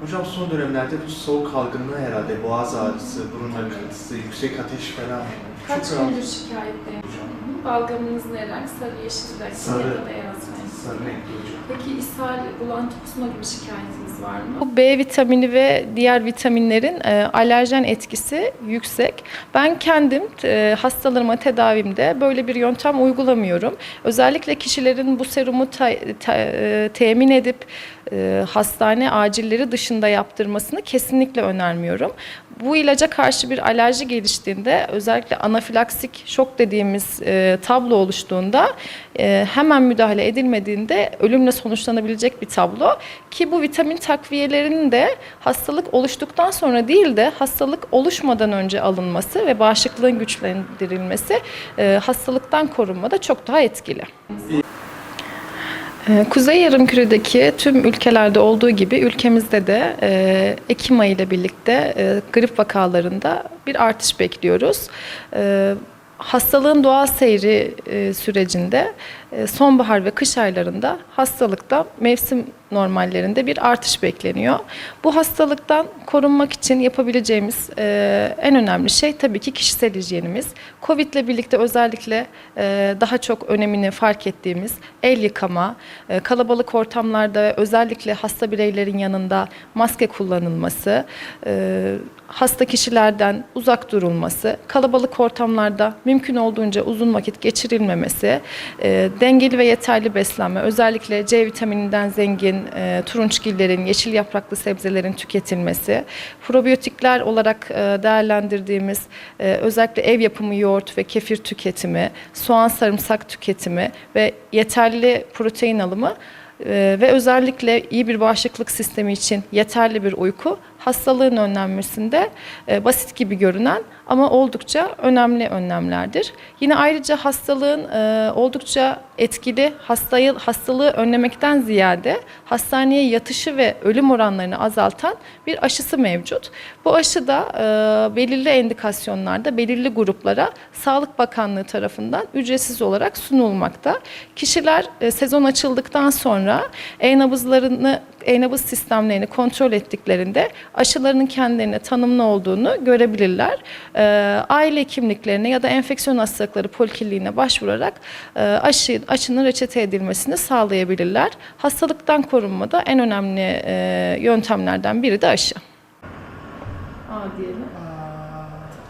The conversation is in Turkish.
Hocam son dönemlerde bu soğuk algınlığı herhalde boğaz ağrısı, burun akıntısı, yüksek ateş falan. Kaç Çok gündür şikayetteyim? Balgamınız ne renk? Sarı, yeşil renk Sarı. ya da beyaz renk. Sarı renkli hocam. Peki ishal, bulantı, kusma gibi şikayetiniz var mı? Bu B vitamini ve diğer vitaminlerin e, alerjen etkisi yüksek. Ben kendim e, hastalarıma tedavimde böyle bir yöntem uygulamıyorum. Özellikle kişilerin bu serumu ta- ta- e, temin edip e, hastane acilleri dışında yaptırmasını kesinlikle önermiyorum. Bu ilaca karşı bir alerji geliştiğinde özellikle anafilaksik şok dediğimiz e, tablo oluştuğunda e, hemen müdahale edilmediğinde ölümle sonuçlanabilecek bir tablo ki bu vitamin takviyelerinin de hastalık oluştuktan sonra değil de hastalık oluşmadan önce alınması ve bağışıklığın güçlendirilmesi e, hastalıktan korunmada çok daha etkili. Ee, Kuzey Yarımküre'deki tüm ülkelerde olduğu gibi ülkemizde de e, Ekim ayı ile birlikte e, grip vakalarında bir artış bekliyoruz. E, hastalığın doğal seyri e, sürecinde e, sonbahar ve kış aylarında hastalıkta mevsim normallerinde bir artış bekleniyor. Bu hastalıktan korunmak için yapabileceğimiz e, en önemli şey tabii ki kişisel hijyenimiz. Covid ile birlikte özellikle daha çok önemini fark ettiğimiz el yıkama, kalabalık ortamlarda özellikle hasta bireylerin yanında maske kullanılması, hasta kişilerden uzak durulması, kalabalık ortamlarda mümkün olduğunca uzun vakit geçirilmemesi, e, dengeli ve yeterli beslenme, özellikle C vitamininden zengin e, turunçgillerin, yeşil yapraklı sebzelerin tüketilmesi, probiyotikler olarak e, değerlendirdiğimiz e, özellikle ev yapımı yoğurt ve kefir tüketimi, soğan sarımsak tüketimi ve yeterli protein alımı e, ve özellikle iyi bir bağışıklık sistemi için yeterli bir uyku hastalığın önlenmesinde e, basit gibi görünen ama oldukça önemli önlemlerdir. Yine ayrıca hastalığın e, oldukça etkili hastayı, hastalığı önlemekten ziyade hastaneye yatışı ve ölüm oranlarını azaltan bir aşısı mevcut. Bu aşı da e, belirli endikasyonlarda belirli gruplara Sağlık Bakanlığı tarafından ücretsiz olarak sunulmakta. Kişiler e, sezon açıldıktan sonra e-nabızlarını e-nabız sistemlerini kontrol ettiklerinde aşılarının kendilerine tanımlı olduğunu görebilirler. Ee, aile hekimliklerine ya da enfeksiyon hastalıkları polikliniğine başvurarak e, aşı, aşının reçete edilmesini sağlayabilirler. Hastalıktan korunmada en önemli e, yöntemlerden biri de aşı. A diyelim.